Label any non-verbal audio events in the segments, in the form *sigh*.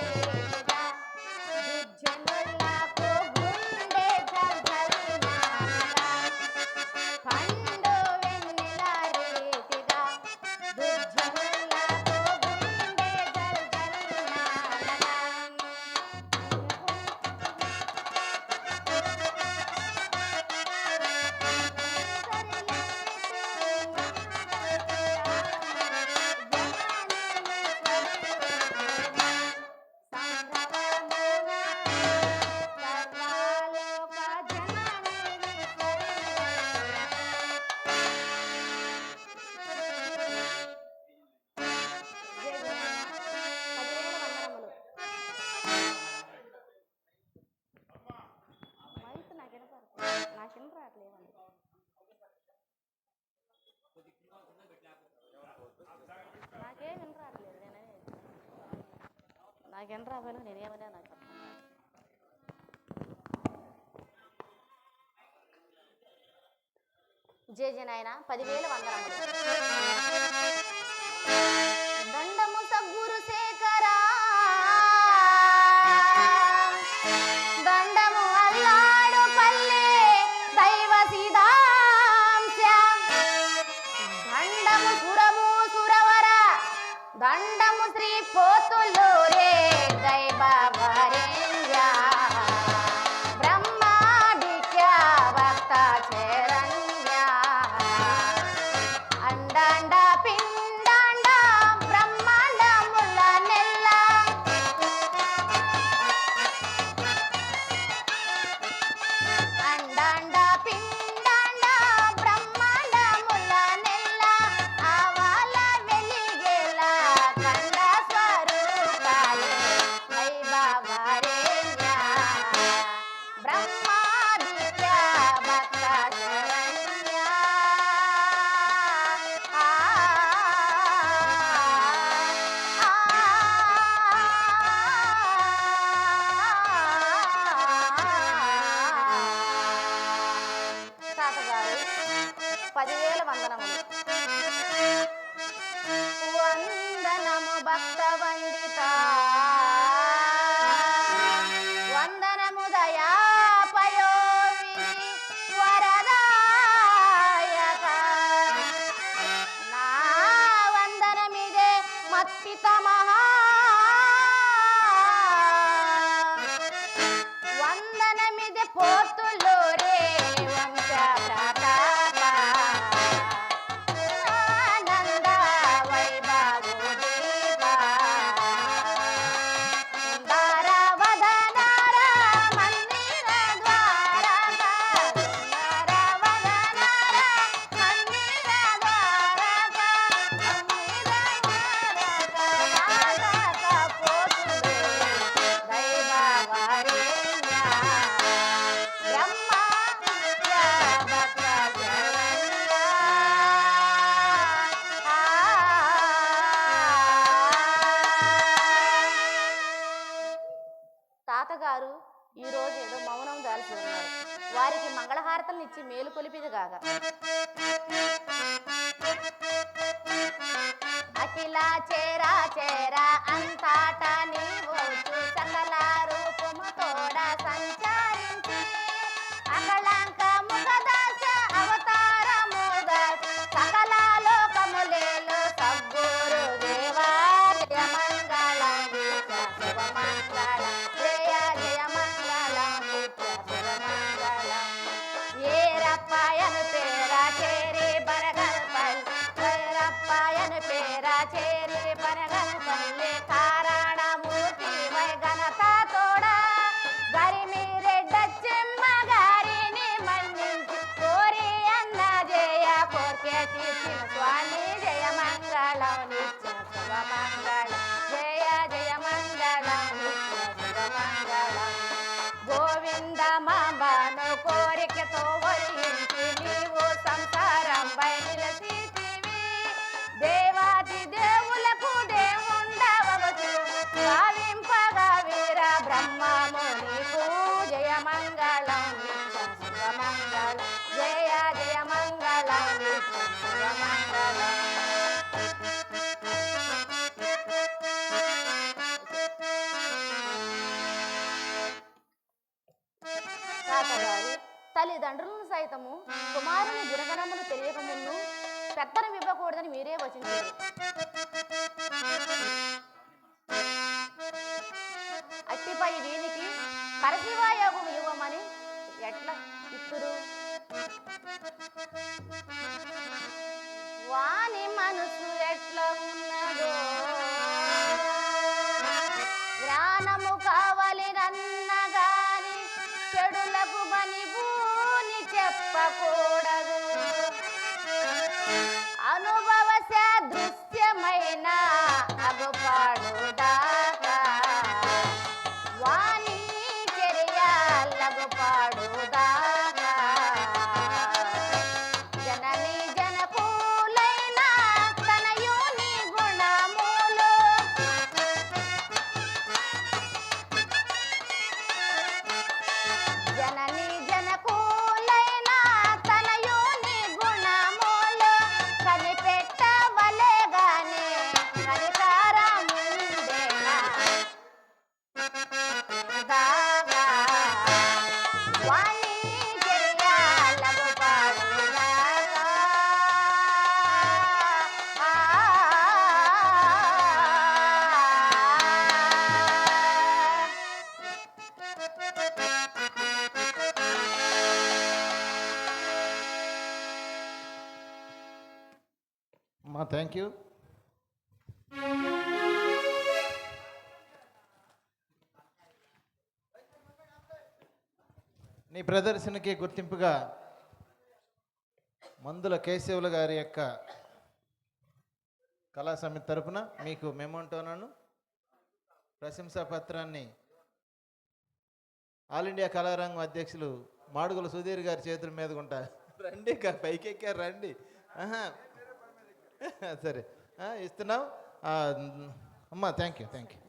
Thank you. నాకేం రావాలో నాకు నాయన పదివేల దండము సద్గురు శేఖరా. దండము అల్లాడు పల్లె దైవ దండము సురము సురవర. దండము శ్రీ పోతులు வந்தனம் வந்தனம் பக்தவன் చేరా చేరా తాతగారు తల్లిదండ్రులను సైతము కుమారుని గుణగణమును తెలియకముందు పెత్తనం ఇవ్వకూడదని మీరే వచించారు. ఇప్పుడు వాని మనసు ఎట్లా ఉన్నదో. జ్ఞానము కావాలి నన్నగాని చెడులకు బని భూని చెప్పకో. థ్యాంక్ యూ నీ ప్రదర్శనకి గుర్తింపుగా మందుల కేశవులు గారి యొక్క కళా సమితి తరపున మీకు మెమోంటోనను ప్రశంసా పత్రాన్ని ఆల్ ఇండియా కళారంగం అధ్యక్షులు మాడుగుల సుధీర్ గారి చేతుల మీద ఉంటా రండి పైకెక్కారు పైకి రండి ఆహా. *laughs* సరే. ఇస్తున్నావు? ఇస్తున్నాం అమ్మా thank you thank you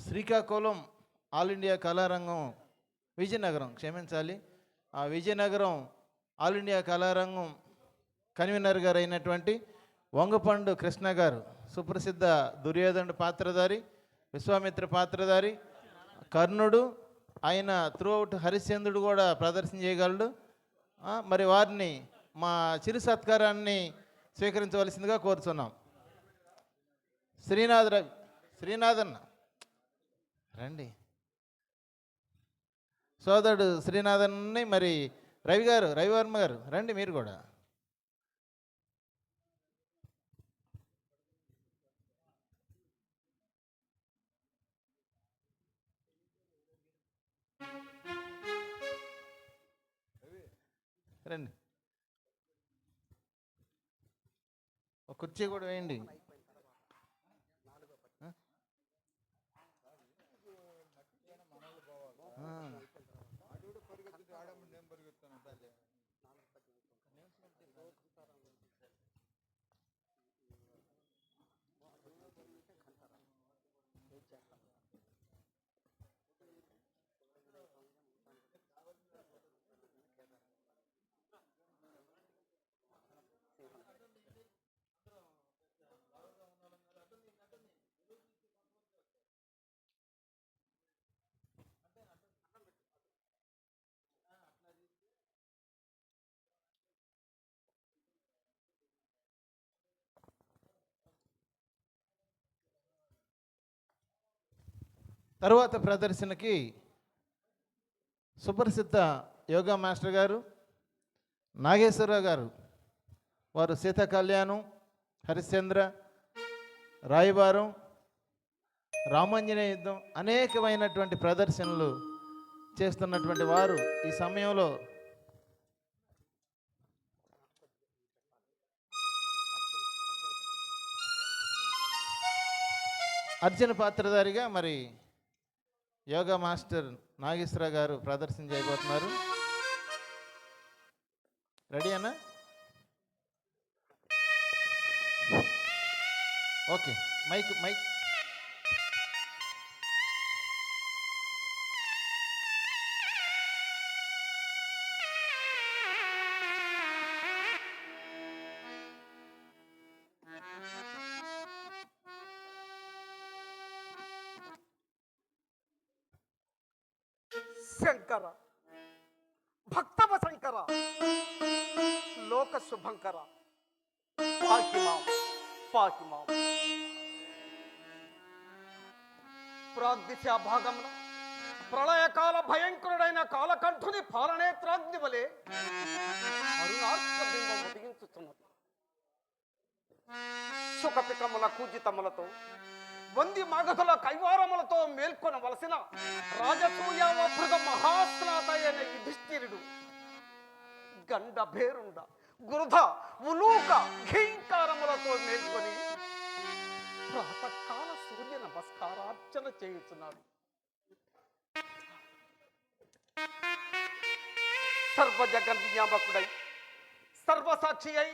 Srikakulam all India కళారంగం Vizianagaram క్షమించాలి. ఆ విజయనగరం ఆల్ ఇండియా కళారంగం కన్వీనర్ గారు అయినటువంటి వంగపండు కృష్ణ గారు సుప్రసిద్ధ దుర్యోధనుడు పాత్రధారి విశ్వామిత్ర పాత్రధారి కర్ణుడు ఆయన త్రూఅవుట్ హరిశ్చంద్రుడు కూడా ప్రదర్శన చేయగలడు. మరి వారిని మా చిరు సత్కారాన్ని స్వీకరించవలసిందిగా కోరుతున్నాం శ్రీనాథ్ రవి శ్రీనాథన్న. రండి. సోదరుడు శ్రీనాథన్ని మరి రవి గారు రవివర్మ గారు రండి మీరు కూడా. రండి. ఒక కుర్చీ కూడా వేయండి. తరువాత ప్రదర్శనకి సుప్రసిద్ధ యోగా మాస్టర్ గారు నాగేశ్వరరావు గారు వారు సీత కళ్యాణం హరిశ్చంద్ర రాయబారం రామాంజనేయ యుద్ధం అనేకమైనటువంటి ప్రదర్శనలు చేస్తున్నటువంటి వారు ఈ సమయంలో. అర్జున పాత్రధారిగా మరి యోగా మాస్టర్ నాగేశ్వర గారు ప్రదర్శన చేయబోతున్నారు. రెడీ అన్నా? ఓకే. Mic mic. భాగంలో ప్రళయకాల భయంకరుడైన కాలకంఠుని పాలనేత్రాగ్ని వలె అరుణార్క ఉదయించుతున్నది. సుఖపికముల కూజితములతో వంది మగధుల కైవారములతో మేల్కొనవలసిన రాజసూయావృత మహాస్నాత అయిన యుధిష్ఠిరుడు గండ భేరుండ గురుధ ఉలూక ఘీంకారములతో మేల్కొని ప్రాతకాల నమస్కారార్చన చేయుచున్నాడు. సర్వ జగన్యామకుడై సర్వసాక్షి అయి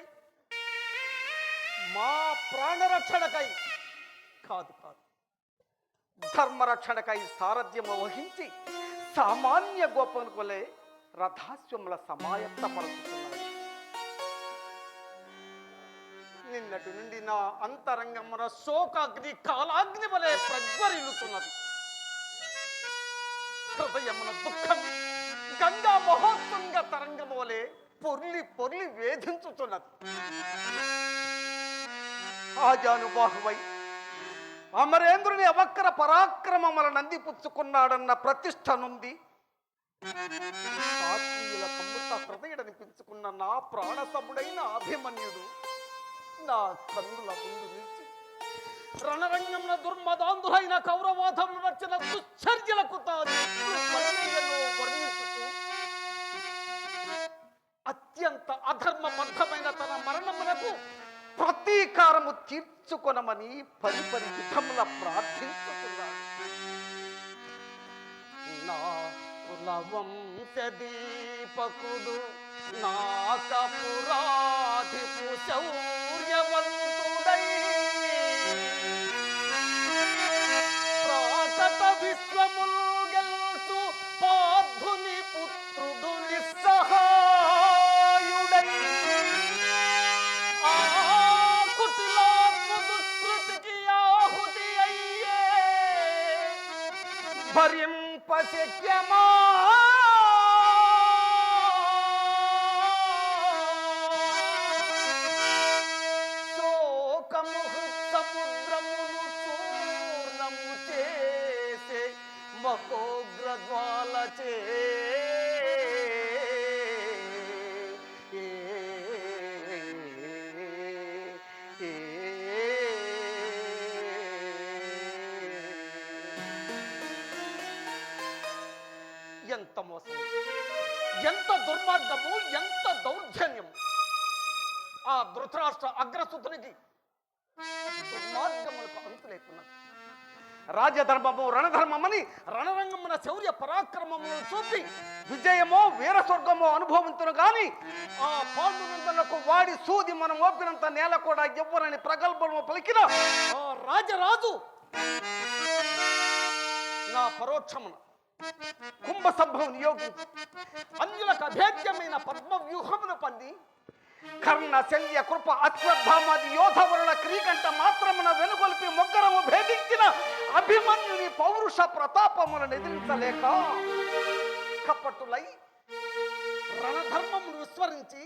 మా ప్రాణరక్షణకై కాదు కాదు. ధర్మరక్షణకై సారథ్యం వహించి సామాన్య గోపనుకులే వలె రథాశ్వముల సమాయత్తపరుచుతున్నాడు నిన్నటి నుండి నా అంతరంగమున శోకాగ్ని కాలాగ్ని వలె ప్రజ్వరిల్లుతున్నది. హృదయమున దుఃఖం గంగా మహోత్సంగ తరంగము వలె పొర్లి పొర్లి వేధించుతున్నది. ఆజానుబాహువై అమరేంద్రుని అవక్ర పరాక్రమముల నందిపుచ్చుకున్నాడన్న ప్రతిష్ట నుండి ఆత్మీయుల కమ్ముత హృదయడనిపించుకున్న నా ప్రాణసముడైన అభిమన్యుడు నా కన్నుల ముందు నిలిచి రణరంగమున దుర్మదాంధులైన కౌరవాధం వచ్చిన దుశ్చర్యలకు తాను వర్ణనలో అత్యంత అధర్మబద్ధమైన తన మరణమునకు ప్రతీకారము తీర్చుకొనమని పరిపరి విధముల ప్రార్థించుతున్నాడు నా కులవంశదీపకుడు నా శౌర్యవంతుడై ప్రాకట విశ్వముల్ గెల్చు పార్థుని పుత్రుడు నిస్సహాయుడై. ఆ కుటిలాత్మ దుష్కృతికి ఆహుతి అయ్యే. భరింప శక్యమా మహోగ్రజ్వాల ఎంత మోసం. ఎంత దుర్మార్గము ఎంత దౌర్జన్యము. ఆ ధృతరాష్ట్ర అగ్రసుతునికి రాజధర్మము రణధర్మమని రణరంగమున శౌర్య పరాక్రమములను చూపి విజయమో వీర స్వర్గమో అనుభవించును గాని ఆ పాండునందనకు వాడి సూది మనం ఓపినంత నేల కూడా ఇవ్వరని ప్రగల్భము పలికిన ఆ రాజరాజు నా పరోక్షమున కుంభ సంభవం నియోగించి అన్యులకు అభేద్యమైన పద్మ వ్యూహమును పంది. కర్ణ శల్య కృప అశ్వత్థామాది యోధవరుల క్రీకంట మాత్రమున వెనుగొల్పి మొగ్గరము భేదించిన అభిమన్యుని పౌరుష ప్రతాపములను ఎదిరించలేక కపటులై రణధర్మమును విస్మరించి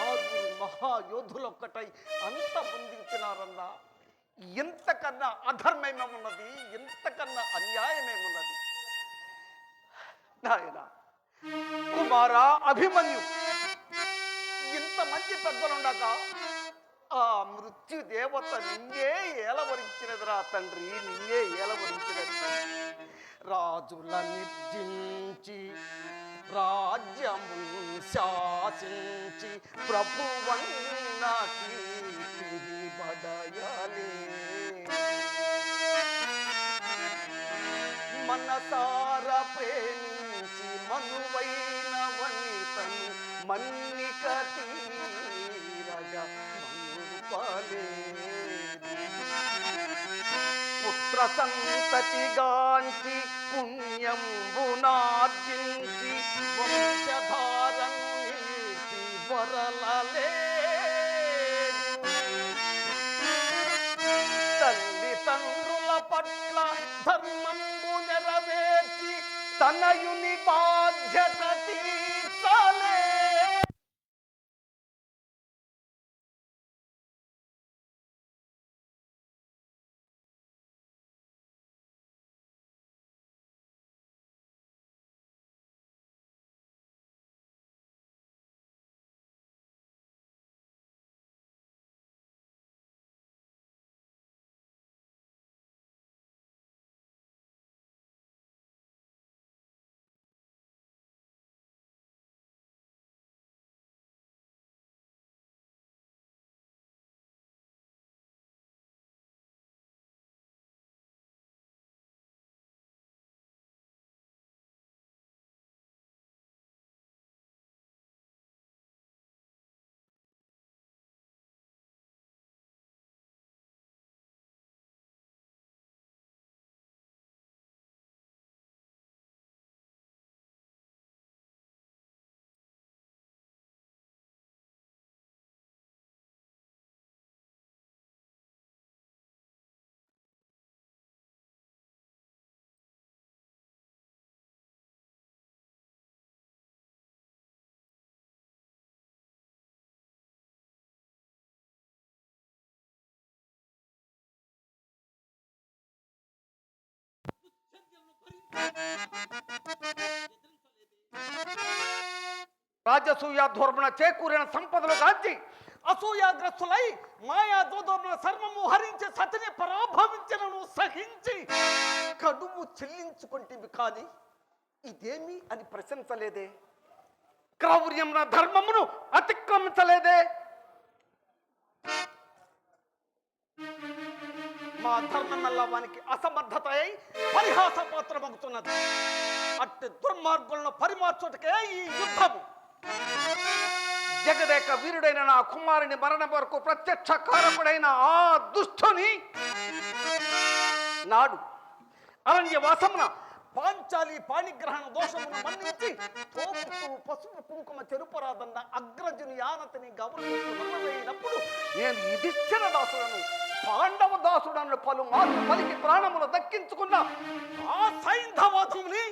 ఆరుగురు మహాయోధులొక్కటై అంత బంధించినారన్నా. ఎంతకన్నా అధర్మమేమున్నది? ఎంతకన్నా అన్యాయమేమున్నది? నాయన కుమారా అభిమన్యు ఇంత మంచి పెద్దలుండగా ఆ మృత్యు దేవత నిన్నే ఏలవరించినదిరా తండ్రి నిన్నే ఏలవరించినది. రాజుల నిర్జించి రాజ్యము శాసించి ప్రభువన్న కీర్తి బడయలే మనసార ప్రేమించి మనువైన వనితను మన్నిక తీరగా మనుపలే పుత్ర సంతతిగాంచి పుణ్యంబునార్జించి వంశధారం వరలలే. తల్లి తండ్రుల పట్ల ధర్మంబు నెరవేర్చి తనయుని బాధ్యత తీర్చలే రాజసూయ ధోర్మణ చేకూరిన సంపదలు గాంచి అసూయాగ్రస్తులై మాయా దోదోర్మణ సర్వము హరించి సతిని పరాభవించను సహించి కడుము చెల్లించుకుంటేవి కాని ఇదేమి అని ప్రశంసలేదే? క్రౌర్యం ధర్మమును అతిక్రమించలేదే? మా ధర్మం వానికి అసమర్థత అయి పరిహాస పాత్రమవుతున్నది అట్టి దుర్మార్గులను పరిమార్చుటకే ఈ యుద్ధము. జగదేక వీరుడైన నా కుమారుని మరణం వరకు ప్రత్యక్ష కారకుడైన ఆ దుష్టుని నాడు అరణ్యవాసమున పాంచాలి పాణిగ్రహణ దోషమును మన్నించి తోపుతూ పసుపు కుంకుమ చెరుపరాదన్న అగ్రజుని ఆనతిని గౌరవించినప్పుడు నేను యుధిష్ఠిర దాసులను పాండవ దాసుడను పలు మార్లు పలికి ప్రాణములు దక్కించుకున్న ఆ సైంధవాదుని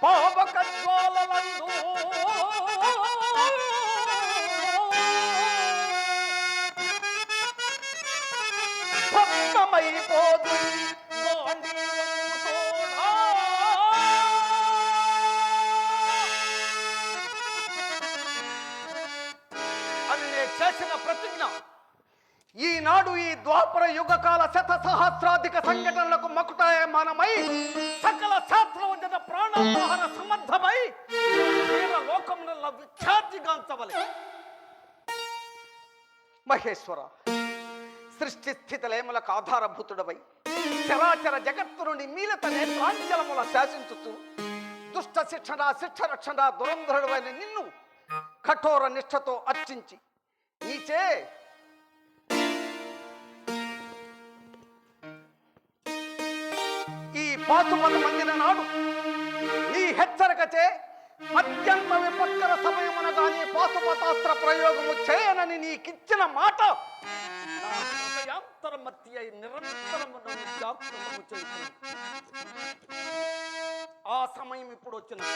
చంపలేకున్న పాపకద్వాలందో భస్మమైపోదు చేసిన ప్రతిజ్ఞ. ఈనాడు ఈ ద్వాపర యుగకాల శత సహస్రాధిక సంఘటనలకు మకుటాయమానమై సకల శాస్త్రవంచన సమర్థమై వీర లోకములలో విఖ్యాతిగాంచవలే మహేశ్వర సృష్టి స్థితలేములకు ఆధారభూతుడవై చరాచర జగత్తు నుండి మీలత నేత్రాంజలముల శాసించుతూ దుష్ట శిక్షణ శిక్ష రక్షణ దురంధరుడైన నిన్ను కఠోర నిష్ఠతో అర్చించి నీచే ఈ పాశుపత మందిన నాడు హెచ్చరికచే అత్యంత విపత్కర సమయమునగా నీ పాశుపతాస్త్ర ప్రయోగము చేయనని నీకిచ్చిన మాట హృదయాంతరమతి అయి నిరంతరము నన్ను ఆ సమయం ఇప్పుడు వచ్చింది.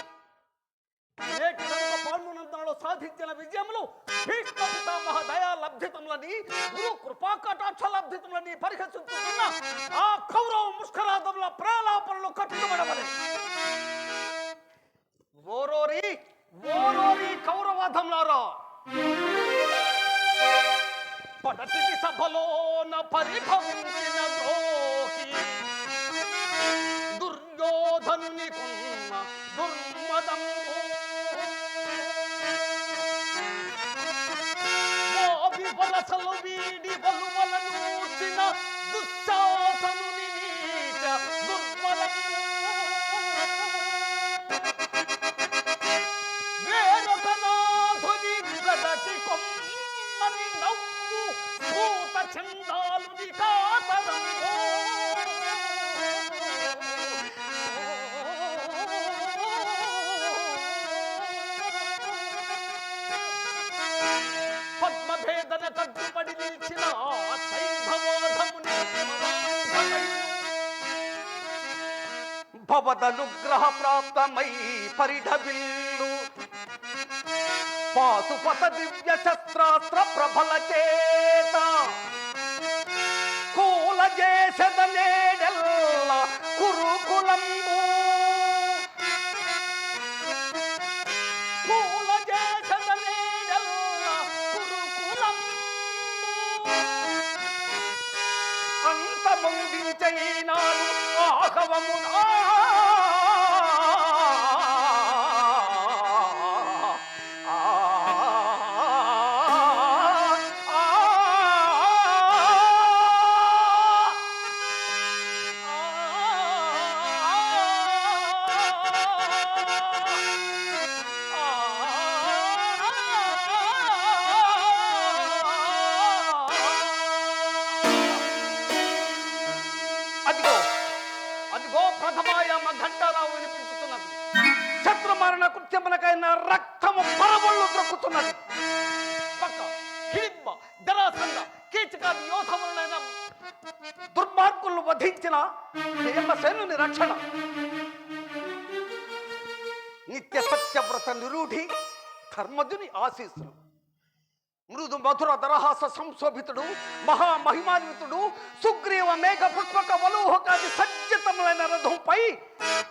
పాల్గొనంతలో సాధించిన విజయములు భీష్మ పితామహ దయా లబ్ధితములని గురు కృపా కటాక్ష లబ్ధితములని పరిహసించుతున్న ఆ కౌరవ ముష్కరాదముల ప్రాలాపనలు కట్టుబడవలే ఓరోరి ఓరోరి కౌరవధంలారా పడటికి సభలోన పరిభవించిన ద్రోహి దుర్యోధనుని కున్న దుర్మదం వలసలు వీడి బలువలను దుశ్శాసనుని నీచ దుర్మలము భూత చందాలుని పద్మభేదన కట్టుబడి నిలిచిన సైంధవాధముని భవదనుగ్రహ ప్రాప్తమై పరిఢవిల్లు. పాశుపత దివ్య శస్త్రాస్త్ర ప్రభల చేత కూల చేసద నేడెల్ల కురుకులంబు. కూల చేసద నేడెల్ల కురుకులంబు ధర్మజుని ఆశీస్సులు. మృదు మధుర దరహాస సంశోభితుడు మహామహిమాన్వితుడు సుగ్రీవ మేఘ పుష్పక వలోహకాది సజ్జితములైన రథంపై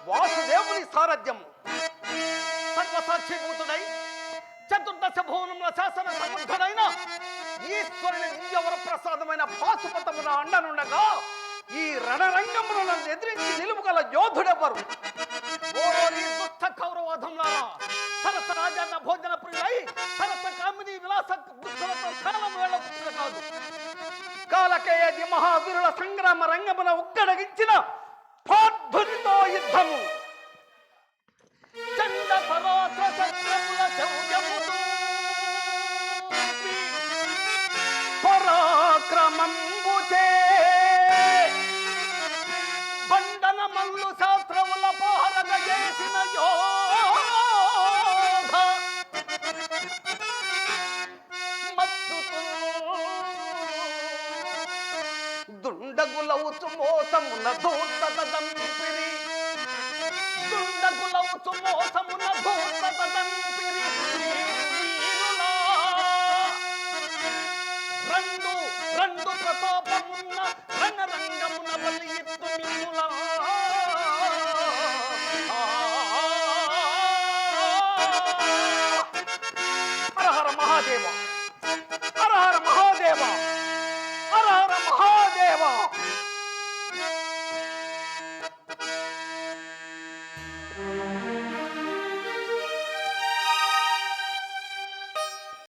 వాసుదేవుని సారథ్యము. సర్వసాక్షిభూతుడై చతుర్దశ భువనముల శాసన సమర్థుడైన ఈశ్వరుని దివ్యవర ప్రసాదమైన పాశుపతమున అండనుండగా ఈ రణరంగమును నన్ను ఎదిరించి నిలుపుగల యోధుడెవ్వరు సమస్త దుష్ట కౌరవాధంలారా సరస రాజన్న భోజన ప్రియులై సరస కామిని విలాస కాలం వేళపుచ్చిన కాదు. కాలకేయది మహావీరుల సంగ్రామ రంగమున ఉక్కడగించిన పార్థునితో యుద్ధము. చండ పరాత్ర శస్త్రముల శౌర్యముతో పరాక్రమంబుచే బండన మల్లు శాస్త్రముల